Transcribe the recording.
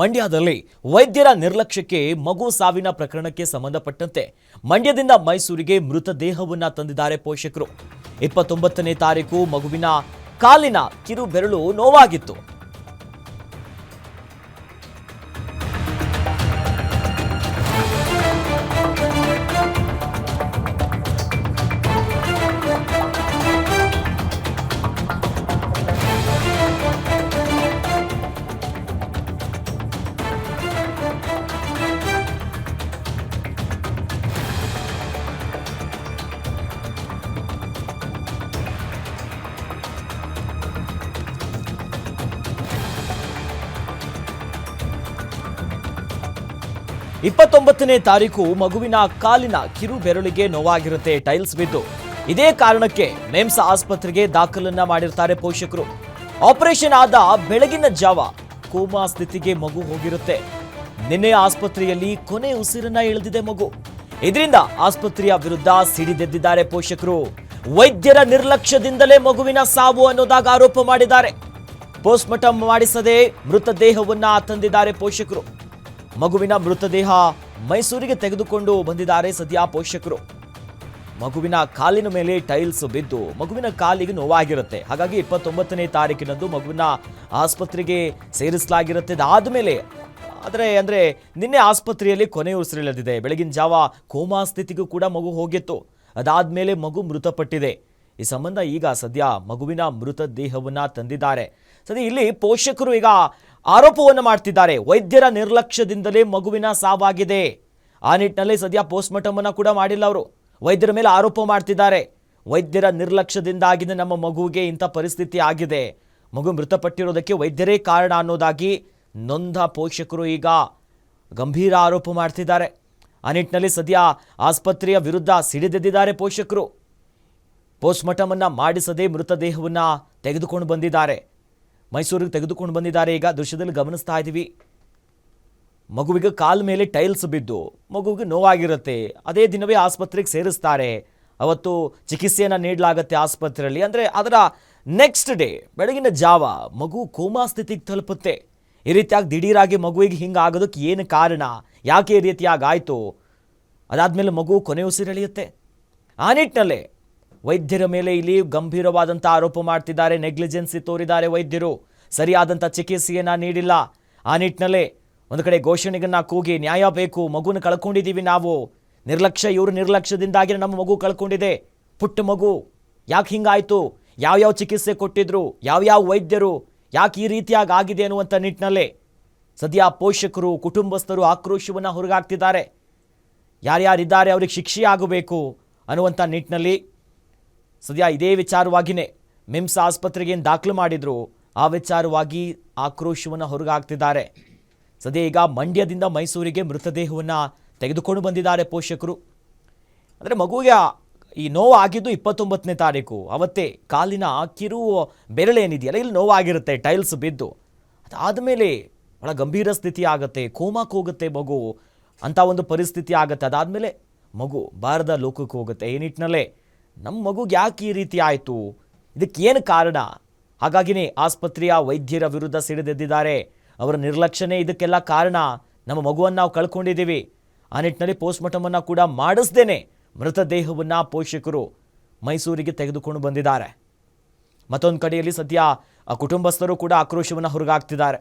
ಮಂಡ್ಯದಲ್ಲಿ ವೈದ್ಯರ ನಿರ್ಲಕ್ಷ್ಯಕ್ಕೆ ಮಗು ಸಾವಿನ ಪ್ರಕರಣಕ್ಕೆ ಸಂಬಂಧಪಟ್ಟಂತೆ ಮಂಡ್ಯದಿಂದ ಮೈಸೂರಿಗೆ ಮೃತದೇಹವನ್ನ ತಂದಿದ್ದಾರೆ ಪೋಷಕರು. ಇಪ್ಪತ್ತೊಂಬತ್ತನೇ ತಾರೀಕು ಮಗುವಿನ ಕಾಲಿನ ಕಿರು ಬೆರಳು ನೋವಾಗಿತ್ತು. ಇಪ್ಪತ್ತೊಂಬತ್ತನೇ ತಾರೀಕು ಮಗುವಿನ ಕಾಲಿನ ಕಿರು ಬೆರಳಿಗೆ ನೋವಾಗಿರುತ್ತೆ ಟೈಲ್ಸ್ ಬಿದ್ದು. ಇದೇ ಕಾರಣಕ್ಕೆ ಮೇಮ್ಸ್ ಆಸ್ಪತ್ರೆಗೆ ದಾಖಲನ್ನ ಮಾಡಿರ್ತಾರೆ ಪೋಷಕರು. ಆಪರೇಷನ್ ಆದ ಬೆಳಗಿನ ಜಾವ ಕೋಮಾ ಸ್ಥಿತಿಗೆ ಮಗು ಹೋಗಿರುತ್ತೆ. ನಿನ್ನೆ ಆಸ್ಪತ್ರೆಯಲ್ಲಿ ಕೊನೆ ಉಸಿರನ್ನ ಎಳೆದಿದೆ ಮಗು. ಇದರಿಂದ ಆಸ್ಪತ್ರೆಯ ವಿರುದ್ಧ ಸಿಡಿದೆದ್ದಿದ್ದಾರೆ ಪೋಷಕರು. ವೈದ್ಯರ ನಿರ್ಲಕ್ಷ್ಯದಿಂದಲೇ ಮಗುವಿನ ಸಾವು ಅನ್ನೋದಾಗ ಆರೋಪ ಮಾಡಿದ್ದಾರೆ. ಪೋಸ್ಟ್ಮಾರ್ಟಮ್ ಮಾಡಿಸದೆ ಮೃತದೇಹವನ್ನ ತಂದಿದ್ದಾರೆ ಪೋಷಕರು. ಮಗುವಿನ ಮೃತದೇಹ ಮೈಸೂರಿಗೆ ತೆಗೆದುಕೊಂಡು ಬಂದಿದ್ದಾರೆ ಸದ್ಯ ಪೋಷಕರು. ಮಗುವಿನ ಕಾಲಿನ ಮೇಲೆ ಟೈಲ್ಸ್ ಬಿದ್ದು ಮಗುವಿನ ಕಾಲಿಗೆ ನೋವಾಗಿರುತ್ತೆ. ಹಾಗಾಗಿ ಇಪ್ಪತ್ತೊಂಬತ್ತನೇ ತಾರೀಕಿನಂದು ಮಗುವಿನ ಆಸ್ಪತ್ರೆಗೆ ಸೇರಿಸಲಾಗಿರುತ್ತೆ. ಅದಾದಮೇಲೆ ಆದರೆ ಅಂದರೆ ನಿನ್ನೆ ಆಸ್ಪತ್ರೆಯಲ್ಲಿ ಕೊನೆ ಉಸಿರೆಳೆದಿದೆ. ಬೆಳಗಿನ ಜಾವ ಕೋಮಾ ಸ್ಥಿತಿಗೂ ಕೂಡ ಮಗು ಹೋಗಿತ್ತು. ಅದಾದ ಮೇಲೆ ಮಗು ಮೃತಪಟ್ಟಿದೆ. ಈ ಸಂಬಂಧ ಈಗ ಸದ್ಯ ಮಗುವಿನ ಮೃತದೇಹವನ್ನು ತಂದಿದ್ದಾರೆ. ಸದ್ಯ ಇಲ್ಲಿ ಪೋಷಕರು ಈಗ ಆರೋಪವನ್ನು ಮಾಡ್ತಿದ್ದಾರೆ. ವೈದ್ಯರ ನಿರ್ಲಕ್ಷ್ಯದಿಂದಲೇ ಮಗುವಿನ ಸಾವಾಗಿದೆ. ಆ ನಿಟ್ಟಿನಲ್ಲಿ ಸದ್ಯ ಪೋಸ್ಟ್ಮಾರ್ಟಮ್ ಅನ್ನು ಕೂಡ ಮಾಡಿಲ್ಲ ಅವರು. ವೈದ್ಯರ ಮೇಲೆ ಆರೋಪ ಮಾಡ್ತಿದ್ದಾರೆ. ವೈದ್ಯರ ನಿರ್ಲಕ್ಷ್ಯದಿಂದಾಗಿದೆ ನಮ್ಮ ಮಗುವಿಗೆ ಇಂಥ ಪರಿಸ್ಥಿತಿ ಆಗಿದೆ. ಮಗು ಮೃತಪಟ್ಟಿರೋದಕ್ಕೆ ವೈದ್ಯರೇ ಕಾರಣ ಅನ್ನೋದಾಗಿ ನೊಂದ ಪೋಷಕರು ಈಗ ಗಂಭೀರ ಆರೋಪ ಮಾಡ್ತಿದ್ದಾರೆ. ಆ ನಿಟ್ಟಿನಲ್ಲಿ ಸದ್ಯ ಆಸ್ಪತ್ರೆಯ ವಿರುದ್ಧ ಸಿಡಿದೆದ್ದಿದ್ದಾರೆ ಪೋಷಕರು. ಪೋಸ್ಟ್ಮಾರ್ಟಮನ್ನು ಮಾಡಿಸದೆ ಮೃತದೇಹವನ್ನ ತೆಗೆದುಕೊಂಡು ಬಂದಿದ್ದಾರೆ. ಮೈಸೂರಿಗೆ ತೆಗೆದುಕೊಂಡು ಬಂದಿದ್ದಾರೆ. ಈಗ ದೃಶ್ಯದಲ್ಲಿ ಗಮನಿಸ್ತಾ ಇದ್ದೀವಿ. ಮಗುವಿಗೆ ಕಾಲ್ ಮೇಲೆ ಟೈಲ್ಸ್ ಬಿದ್ದು ಮಗುವಿಗೆ ನೋವಾಗಿರುತ್ತೆ. ಅದೇ ದಿನವೇ ಆಸ್ಪತ್ರೆಗೆ ಸೇರಿಸ್ತಾರೆ. ಅವತ್ತು ಚಿಕಿತ್ಸೆಯನ್ನು ನೀಡಲಾಗುತ್ತೆ ಆಸ್ಪತ್ರೆಯಲ್ಲಿ. ಅಂದರೆ ಅದರ ನೆಕ್ಸ್ಟ್ ಡೇ ಬೆಳಗಿನ ಜಾವ ಮಗು ಕೋಮಾ ಸ್ಥಿತಿಗೆ ತಲುಪುತ್ತೆ. ಈ ರೀತಿಯಾಗಿ ದಿಢೀರಾಗಿ ಮಗುವಿಗೆ ಹಿಂಗೆ ಆಗೋದಕ್ಕೆ ಏನು ಕಾರಣ? ಯಾಕೆ ಈ ರೀತಿಯಾಗಿ ಆಯಿತು? ಅದಾದಮೇಲೆ ಮಗು ಕೊನೆ ಉಸಿರೆಳೆಯುತ್ತೆ ಆ ನಿಟ್ಟಿನಲ್ಲೇ ವೈದ್ಯರ ಮೇಲೆ ಇಲ್ಲಿ ಗಂಭೀರವಾದಂಥ ಆರೋಪ ಮಾಡ್ತಿದ್ದಾರೆ, ನೆಗ್ಲಿಜೆನ್ಸಿ ತೋರಿದ್ದಾರೆ ವೈದ್ಯರು. ಸರಿಯಾದಂಥ ಚಿಕಿತ್ಸೆಯನ್ನ ನೀಡಿಲ್ಲ. ಆ ನಿಟ್ಟಿನಲ್ಲೇ ಒಂದು ಕಡೆ ಘೋಷಣೆಗನ್ನ ಕೂಗಿ ನ್ಯಾಯ ಬೇಕು, ಮಗುನ ಕಳ್ಕೊಂಡಿದ್ದೀವಿ ನಾವು. ನಿರ್ಲಕ್ಷ್ಯ, ಇವರು ನಿರ್ಲಕ್ಷ್ಯದಿಂದಾಗಿ ನಮ್ಮ ಮಗು ಕಳ್ಕೊಂಡಿದೆ. ಪುಟ್ಟ ಮಗು, ಯಾಕೆ ಹಿಂಗಾಯ್ತು? ಯಾವ್ಯಾವ ಚಿಕಿತ್ಸೆ ಕೊಟ್ಟಿದ್ರು? ಯಾವ್ಯಾವ ವೈದ್ಯರು? ಯಾಕೆ ಈ ರೀತಿಯಾಗಿ ಆಗಿದೆ ಅನ್ನುವಂಥ ನಿಟ್ಟಿನಲ್ಲೇ ಸದ್ಯ ಪೋಷಕರು, ಕುಟುಂಬಸ್ಥರು ಆಕ್ರೋಶವನ್ನು ಹೊರಗಾಗ್ತಿದ್ದಾರೆ ಯಾರ್ಯಾರಿದ್ದಾರೆ, ಅವ್ರಿಗೆ ಶಿಕ್ಷೆ ಆಗಬೇಕು ಅನ್ನುವಂಥ ನಿಟ್ಟಿನಲ್ಲಿ ಸದ್ಯ ಇದೇ ವಿಚಾರವಾಗಿಯೇ ಮಿಮ್ಸ್ ಆಸ್ಪತ್ರೆಗೆ ದಾಖಲು ಮಾಡಿದ್ರು. ಆ ವಿಚಾರವಾಗಿ ಆಕ್ರೋಶವನ್ನು ಹೊರಗಾಗ್ತಿದ್ದಾರೆ ಸದ್ಯ ಈಗ ಮಂಡ್ಯದಿಂದ ಮೈಸೂರಿಗೆ ಮೃತದೇಹವನ್ನು ತೆಗೆದುಕೊಂಡು ಬಂದಿದ್ದಾರೆ ಪೋಷಕರು. ಅಂದರೆ ಮಗುವಿಗೆ ಈ ನೋವು ಆಗಿದ್ದು ಇಪ್ಪತ್ತೊಂಬತ್ತನೇ ತಾರೀಕು. ಅವತ್ತೇ ಕಾಲಿನ ಕಿರು ಬೆರಳೇನಿದೆಯಲ್ಲ ಇಲ್ಲಿ ನೋವಾಗಿರುತ್ತೆ, ಟೈಲ್ಸ್ ಬಿದ್ದು. ಅದಾದಮೇಲೆ ಭಾಳ ಗಂಭೀರ ಸ್ಥಿತಿ ಆಗುತ್ತೆ ಕೋಮಾಕ್ಕೆ ಹೋಗುತ್ತೆ ಮಗು. ಅಂಥ ಒಂದು ಪರಿಸ್ಥಿತಿ ಆಗುತ್ತೆ. ಅದಾದಮೇಲೆ ಮಗು ಬಾರದ ಲೋಕಕ್ಕೆ ಹೋಗುತ್ತೆ. ಈ ನಿಟ್ಟಿನಲ್ಲೇ ನಮ್ಮ ಮಗುಗೆ ಯಾಕೆ ಈ ರೀತಿ ಆಯಿತು? ಇದಕ್ಕೇನು ಕಾರಣ? ಹಾಗಾಗಿನೇ ಆಸ್ಪತ್ರೆಯ ವೈದ್ಯರ ವಿರುದ್ಧ ಸಿಡಿದೆದ್ದಿದ್ದಾರೆ. ಅವರ ನಿರ್ಲಕ್ಷ್ಯನೇ ಇದಕ್ಕೆಲ್ಲ ಕಾರಣ. ನಮ್ಮ ಮಗುವನ್ನು ನಾವು ಕಳ್ಕೊಂಡಿದ್ದೀವಿ. ಆ ನಿಟ್ಟಿನಲ್ಲಿ ಪೋಸ್ಟ್ಮಾರ್ಟಮನ್ನು ಕೂಡ ಮಾಡಿಸ್ದೇನೆ ಮೃತದೇಹವನ್ನು ಪೋಷಕರು ಮೈಸೂರಿಗೆ ತೆಗೆದುಕೊಂಡು ಬಂದಿದ್ದಾರೆ. ಮತ್ತೊಂದು ಕಡೆಯಲ್ಲಿ ಸದ್ಯ ಕುಟುಂಬಸ್ಥರು ಕೂಡ ಆಕ್ರೋಶವನ್ನು ಹೊರಗಾಗ್ತಿದ್ದಾರೆ